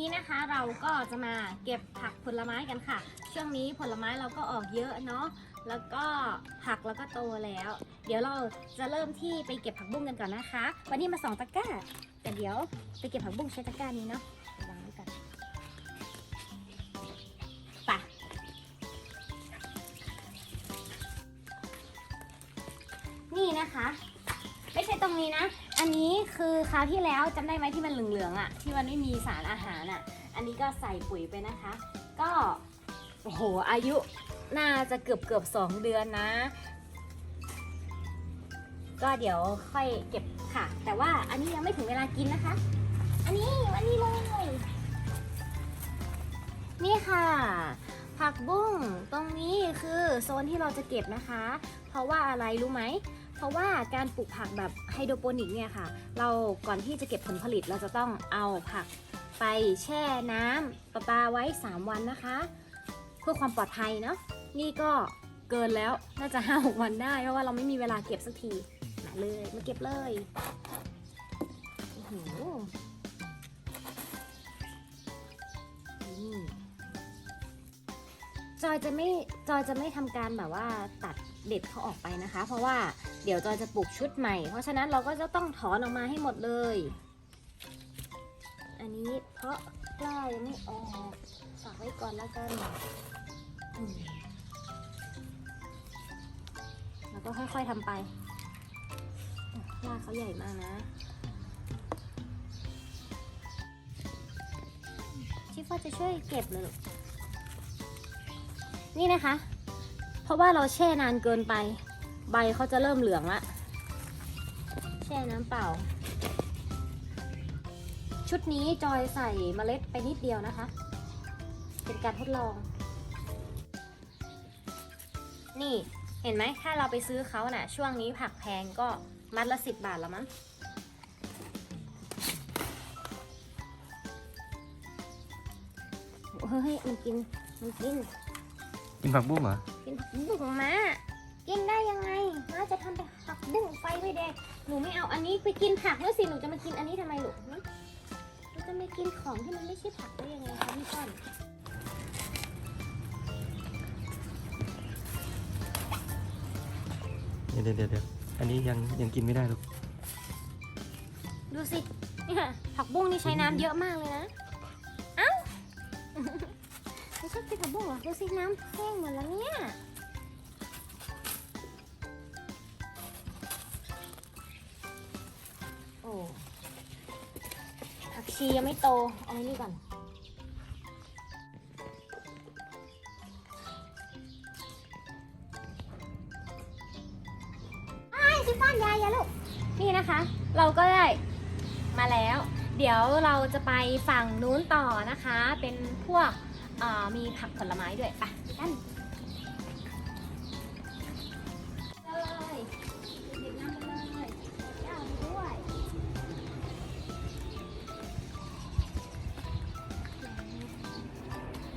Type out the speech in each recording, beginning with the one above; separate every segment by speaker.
Speaker 1: นี้นะคะเราก็จะมาเก็บผักผลไม้กันค่ะ ช่วงนี้ผลไม้เราก็ออกเยอะเนาะแล้วก็ผักเราก็โตแล้ว เดี๋ยวเราจะเริ่มที่ไปเก็บผักบุ้งกันก่อนนะคะ วันนี้มาสองตะกร้า แต่เดี๋ยวไปเก็บผักบุ้งใช้ตะกร้านี้เนาะวางไว้ก่อนไปนี่นะคะ ไม่ใช่ตรงนี้นะ อันนี้คือคราวที่แล้วจำได้ไหมที่มันเหลืองๆอะ่ะ ที่มันไม่มีสารอาหารอะ่ะ อันนี้ก็ใส่ปุ๋ยไปนะคะ ก็โอ้โหอายุน่าจะเกือบเกือบสองเดือนนะ ก็เดี๋ยวค่อยเก็บค่ะ แต่ว่าอันนี้ยังไม่ถึงเวลากินนะคะ อันนี้อันนี้เลยนี่ค่ะ ผักบุ้งตรงนี้คือโซนที่เราจะเก็บนะคะ เพราะว่าอะไรรู้ไหม เพราะว่าการปลูกผักแบบไฮโดรโปนิกเนี่ยค่ะ เราก่อนที่จะเก็บผลผลิตเราจะต้องเอาผักไปแช่น้ำประปาไว้ 3 วันนะคะ เพื่อความปลอดภัยเนาะนี่ก็เกินแล้วน่าจะ5 6วันได้เพราะว่าเราไม่มีเวลาเก็บสักทีมาเลยมาเก็บเลยโอ้โหนี่ จอยจะไม่จอยจะไม่ทำการแบบว่าตัดเด็ดเขาออกไปนะคะ เพราะว่าเดี๋ยวจอยจะปลูกชุดใหม่ เพราะฉะนั้นเราก็จะต้องถอนออกมาให้หมดเลย อันนี้เพราะกล้ายังไม่ออกฝากไว้ก่อนแล้วกันแล้วก็ค่อยๆทำไปรากเขาใหญ่มากนะชิฟฟ่าจะช่วยเก็บเลยลูก นี่นะคะ เพราะว่าเราแช่นานเกินไป ใบเขาจะเริ่มเหลืองละแช่น้ำเปล่า ชุดนี้จอยใส่เมล็ดไปนิดเดียวนะคะ เป็นการทดลอง นี่เห็นไหมถ้าเราไปซื้อเขาน่ะ ช่วงนี้ผักแพงก็มัดละสิบบาทแล้วมั้งเฮ้ย มันกิน มันกิน
Speaker 2: กินผักบุ้งเหรอ
Speaker 1: กินผักบุ้งของม้ากินได้ยังไงม้าจะทำเป็นผักบุ้งไฟไม่แดงหนูไม่เอาอันนี้ไปกินผักด้วยสิ หนูจะมากินอันนี้ทำไมลูกหึหนูจะมากินของที่มันไม่ใช่ผักได้ยังไงคะพี่ต้น
Speaker 2: เดี๋ยวเดี๋ยวเดี๋ยวอันนี้ยังยังกินไม่ได้หรอก
Speaker 1: ดูสิเนี่ยผักบุ้งนี่ใช้น้ำเยอะมากเลยนะ เอ้า ไม่ใช่กินผักบุ้งเหรอดูสิน้ำแห้งหมดแล้วเนี่ยโอ้ผักชียังไม่โต เอาไว้นี่ก่อนไอ้ชิฟฟ่านยายอย่าลูก นี่นะคะ เราก็ได้มาแล้ว เดี๋ยวเราจะไปฝั่งนู้นต่อนะคะ เป็นพวก มีผักผลไม้ด้วยไปกันเลยหยิบน้ำไปเลยย่าด้วย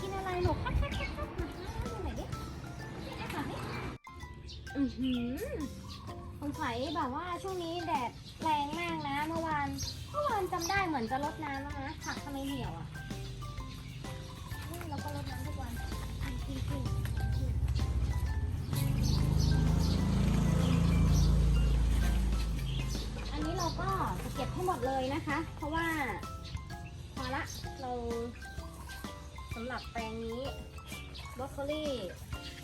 Speaker 1: กินอะไรหนูคัดคัดคัดคัดมาหาหน่อยดิแอบหน่อยดิอือหือสงสัยแบบว่าช่วงนี้แดดแรงมากนะเมื่อวานเมื่อวานจำได้เหมือนจะลดน้ำแล้วนะผักทำไมเหี่ยวอะ อันนี้เราก็จะเก็บให้หมดเลยนะคะ เพราะว่าพอละเราสำหรับแปลงนี้บรอกโคลี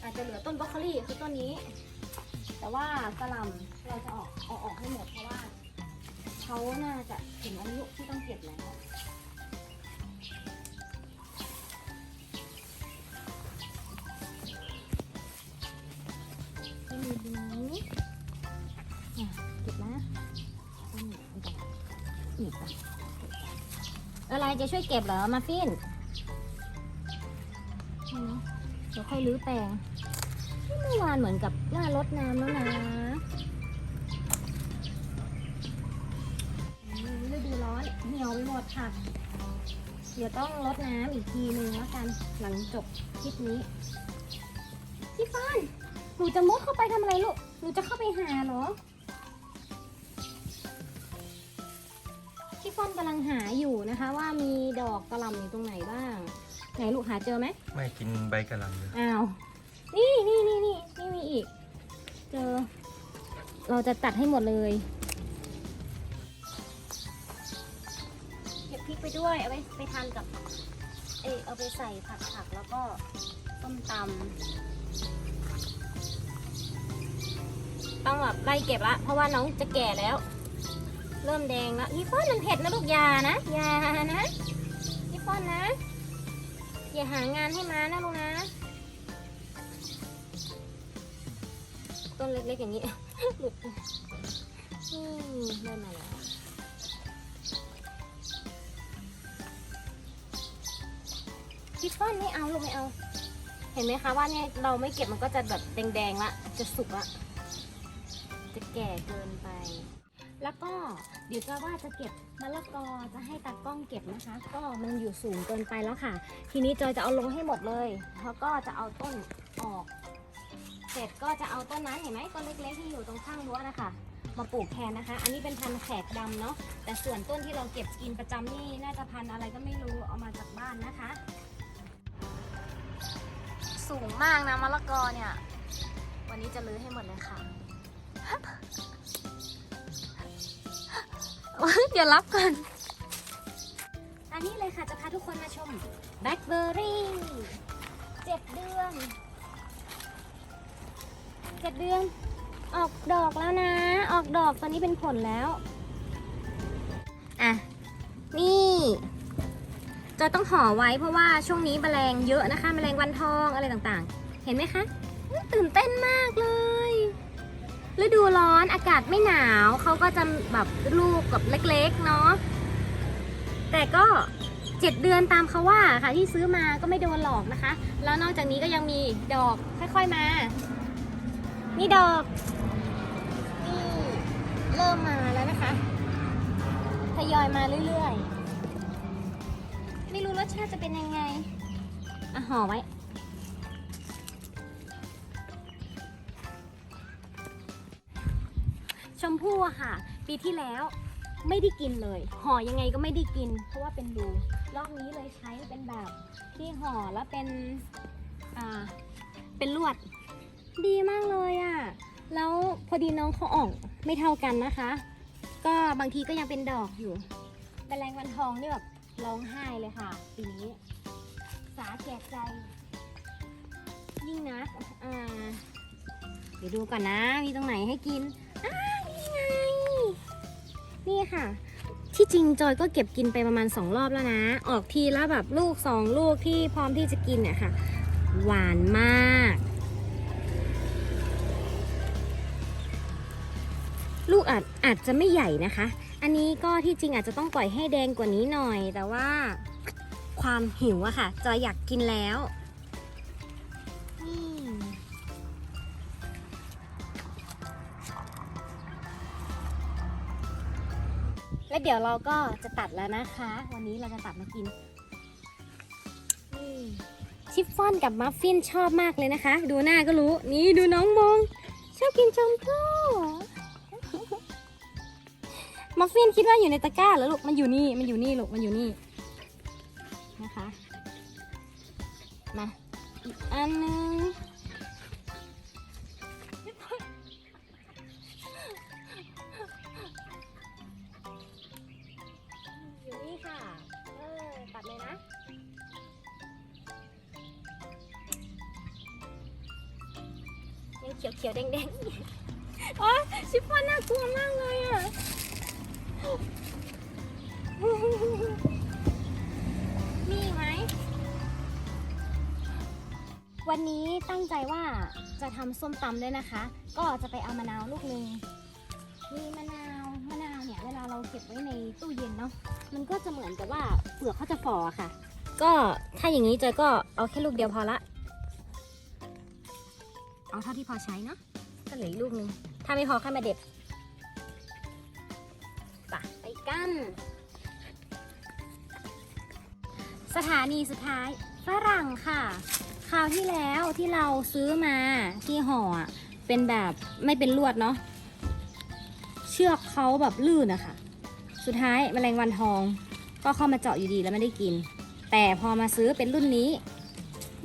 Speaker 1: อาจจะเหลือต้นบรอกโคลีคือต้นนี้ แต่ว่ากระหลำเราจะออกเอาออกให้หมดเพราะว่าเขาน่าจะถึงอายุที่ต้องเก็บแล้ว อีกอะไรจะช่วยเก็บเหรอมาฟินเดี๋ยวค่อยรื้อแปลงเมื่อวานเหมือนกับหน้ารดน้ำแล้วนะฤดูร้อนเหี่ยวไปหมดค่ะ เดี๋ยวต้องรดน้ำอีกทีนึงแล้วกันหลังจบคลิปนี้พี่ฟ้านหนูจะมุดเข้าไปทำอะไรลูก หนูจะเข้าไปหาเหรอ พี่ฟอนกำลังหาอยู่นะคะ ว่ามีดอกกระหล่ำอยู่ตรงไหนบ้าง ไหนลูกหาเจอไหม
Speaker 2: ไม่กินใบกระหล่ำเลย
Speaker 1: อ้าวนี่นี่นี่นี่นี่มีอีก เจอ เราจะตัดให้หมดเลยเก็บพริกไปด้วย เอาไปไปทานกับ เอยเอาไปใส่ผัดผักแล้วก็ต้มตำต้องแบบไล่เก็บละ เพราะว่าน้องจะแก่แล้ว เริ่มแดงแล้วพี่ฟ้อนมันเผ็ดนะลูกยานะยานะพี่ฟ้อนนะ อย่าหางานให้มานะลูกนะ ต้นเล็กๆอย่างนี้หลุดได้มาแล้วพี่ฟ้อนไม่เอาลูกไม่เอา เห็นไหมคะว่าเนี่ยเราไม่เก็บมันก็จะแบบแดงๆละจะสุกละจะแก่เกินไป แล้วก็เดี๋ยวจะว่าจะเก็บมะละกอจะให้ตากล้องเก็บนะคะ ก็มันอยู่สูงเกินไปแล้วค่ะ ทีนี้จอยจะเอาลงให้หมดเลยแล้วก็จะเอาต้นออก เสร็จก็จะเอาต้นนั้นเห็นไหมต้นเล็กๆที่อยู่ตรงข้างรั้วนะคะมาปลูกแทนนะคะ อันนี้เป็นพันธุ์แขกดำเนาะแต่ส่วนต้นที่เราเก็บกินประจำนี่น่าจะพันธุ์อะไรก็ไม่รู้เอามาจากบ้านนะคะ สูงมากนะมะละกอเนี่ย วันนี้จะลื้อให้หมดเลยค่ะ เดี๋ยวรับก่อน อันนี้เลยค่ะจะพาทุกคนมาชมแบล็คเบอร์รี่เจ็ดเดือนเจ็ดเดือน ออกดอกแล้วนะ ออกดอกตอนนี้เป็นผลแล้ว อะ นี่จะต้องห่อไว้เพราะว่าช่วงนี้แมลงเยอะนะคะ แมลงวันทองอะไรต่างๆ เห็นไหมคะ ตื่นเต้นมากเลย ฤดูร้อนอากาศไม่หนาว เขาก็จะแบบลูกกับเล็กๆเนาะแต่ก็เจ็ดเดือนตามเขาว่าค่ะที่ซื้อมาก็ไม่โดนหลอกนะคะ แล้วนอกจากนี้ก็ยังมีดอกค่อยๆมา นี่ดอกนี่เริ่มมาแล้วนะคะทยอยมาเรื่อยๆ ไม่รู้รสชาติจะเป็นยังไงอะห่อไว้ มพู่อะค่ะ ปีที่แล้วไม่ได้กินเลย ห่อยังไงก็ไม่ได้กิน เพราะว่าเป็นรูรอบนี้เลยใช้เป็นแบบที่ห่อแล้วเป็นอ่าเป็นลวด ดีมากเลยอะ่ะแล้วพอดีน้องเขาอ่อกไม่เท่ากันนะคะ ก็บางทีก็ยังเป็นดอกอยู่แต่แรงวันทองนี่แบบร้องไห้เลยค่ะปีนี้สาแก่ใจ ยิ่งนะอ่าเดี๋ยวดูก่อนนะ มีตรงไหนให้กินอ้า นี่ค่ะ ที่จริงจอยก็เก็บกินไปประมาณสองรอบแล้วนะ ออกทีละแบบลูกสองลูกที่พร้อมที่จะกินเนี่ยค่ะ หวานมาก ลูกอาจอาจจะไม่ใหญ่นะคะ อันนี้ก็ที่จริงอาจจะต้องปล่อยให้แดงกว่านี้หน่อย แต่ว่าความหิวอะค่ะจอยอยากกินแล้ว และเดี๋ยวเราก็จะตัดแล้วนะคะ วันนี้เราจะตัดมากินชิฟฟ่อนกับมัฟฟินชอบมากเลยนะคะ ดูหน้าก็รู้ นี่ดูน้องมองชอบกินชมพู่มัฟฟินคิดว่าอยู่ในตะกร้าแล้วลูก มันอยู่นี่ มันอยู่นี่ลูก มันอยู่นี่นะคะ มา อีกอันหนึง ขียวเขียวแดงแดงๆอ๋อชิฟฟ่อนน่ากลัวมากเลยอะมีไหม วันนี้ตั้งใจว่าจะทำส้มตำด้วยนะคะ ก็จะไปเอามะนาวลูกหนึงมีมะนาวมะนาวเนี่ยเวลาเราเก็บไว้ในตู้เย็นเนาะมันก็จะเหมือนกับว่าเปลือกเขาจะฝ่ออะค่ะ ก็ถ้าอย่างนี้จอยก็เอาแค่ลูกเดียวพอละ เอาเท่าที่พอใช้เนาะก็เหลืออีกลูกนึง ถ้าไม่พอค่อยมาเด็ดไปไปกัน สถานีสุดท้ายฝรั่งค่ะ คราวที่แล้วที่เราซื้อมาที่ห่อเป็นแบบไม่เป็นลวดเนาะเชือกเขาแบบลื่นอะค่ะ สุดท้ายแมลงวันทองก็เข้ามาเจาะอยู่ดีแล้วไม่ได้กิน แต่พอมาซื้อเป็นรุ่นนี้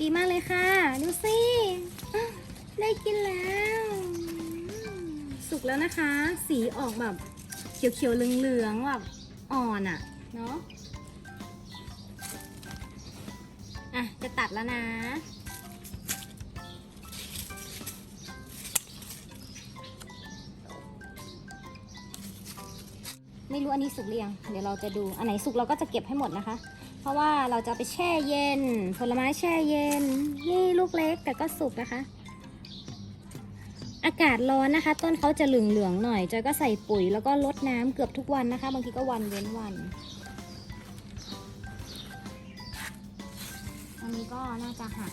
Speaker 1: ดีมากเลยค่ะ ดูสิ ได้กินแล้ว สุกแล้วนะคะ สีออกแบบเขียวๆเหลืองๆแบบอ่อนอะ่ะ เนาะอะ จะตัดแล้วนะไม่รู้อันนี้สุกหรือยัง เดี๋ยวเราจะดู อันไหนสุกเราก็จะเก็บให้หมดนะคะ เพราะว่าเราจะไปแช่เย็น ผลไม้แช่เย็น นี่ลูกเล็กแต่ก็สุกนะคะ อากาศร้อนนะคะ ต้นเขาจะเหลืองๆหน่อยจอยก็ใส่ปุ๋ยแล้วก็ลดน้ำเกือบทุกวันนะคะ บางทีก็วันเว้นวันอันนี้ก็น่าจะหัก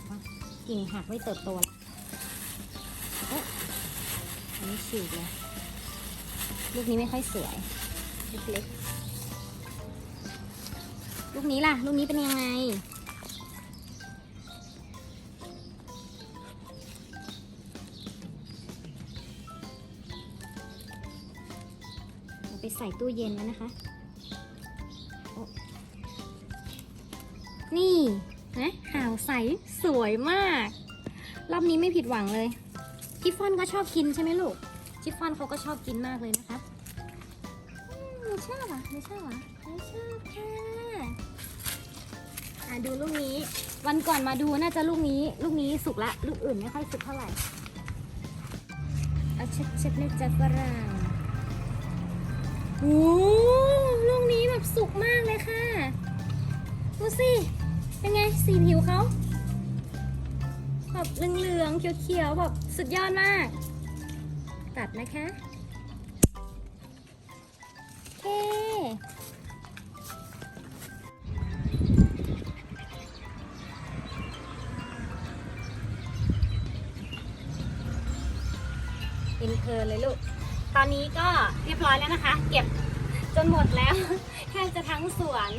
Speaker 1: กิ่งหักไม่เติบโตแล้วอ,อันนี้ฉีกเลยลูกนี้ไม่ค่อยสวยเล็กๆลูกนี้ล่ะ ลูกนี้เป็นยังไง ใส่ตู้เย็นแล้วนะคะ นี่นะหาวใสสวยมาก รอบนี้ไม่ผิดหวังเลย ชิฟฟ่อนก็ชอบกินใช่ไหมลูก ชิฟฟ่อนเขาก็ชอบกินมากเลยนะคะไม่ชอบเหรอะไม่ชอบเหรอะไม่ชอบค่ะอะดูลูกนี้ วันก่อนมาดูน่าจะลูกนี้ ลูกนี้สุกละ ลูกอื่นไม่ค่อยสุกเท่าไหร่เอาเช็ดเช็ดๆเลยจ้ะฝรั่ง โอ้ลูกนี้แบบสุกมากเลยค่ะ ดูสิ เป็นไงสีผิวเขาแบบเหลืองๆ เขียวๆ แบบสุดยอดมาก ตัดนะคะ โอเค อินเพลินเลยลูก ตอนนี้ก็เรียบร้อยแล้วนะคะ เก็บจนหมดแล้วแทบจะทั้งสวน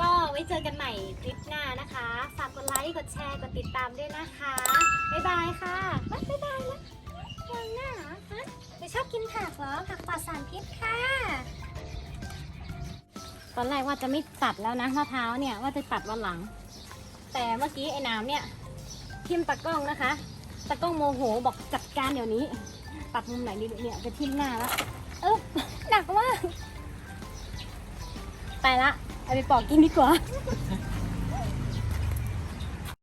Speaker 1: ก็ไว้เจอกันใหม่คลิปหน้านะคะ ฝากกดไลค์ กดแชร์ กดติดตามด้วยนะคะ บ๊ายบายค่ะ บ๊ายบายแล้วยังหน้าฮะไม่ชอบกินผักเหรอ ผักปลอดสารพิษค่ะ ตอนแรกว่าจะไม่ตัดแล้วนะมะพร้าวเนี่ยว่าจะตัดวันหลัง แต่เมื่อกี้ไอ้น้ำเนี่ยทิมตะกล้องนะคะตะกล้องโมโหบอกจัดการเดี๋ยวนี้ ตับมุมไหนดีเนี่ยจะทิ่มหน้าแล้วเออหนักมากไปละเอาไปปอกกินดีกว่า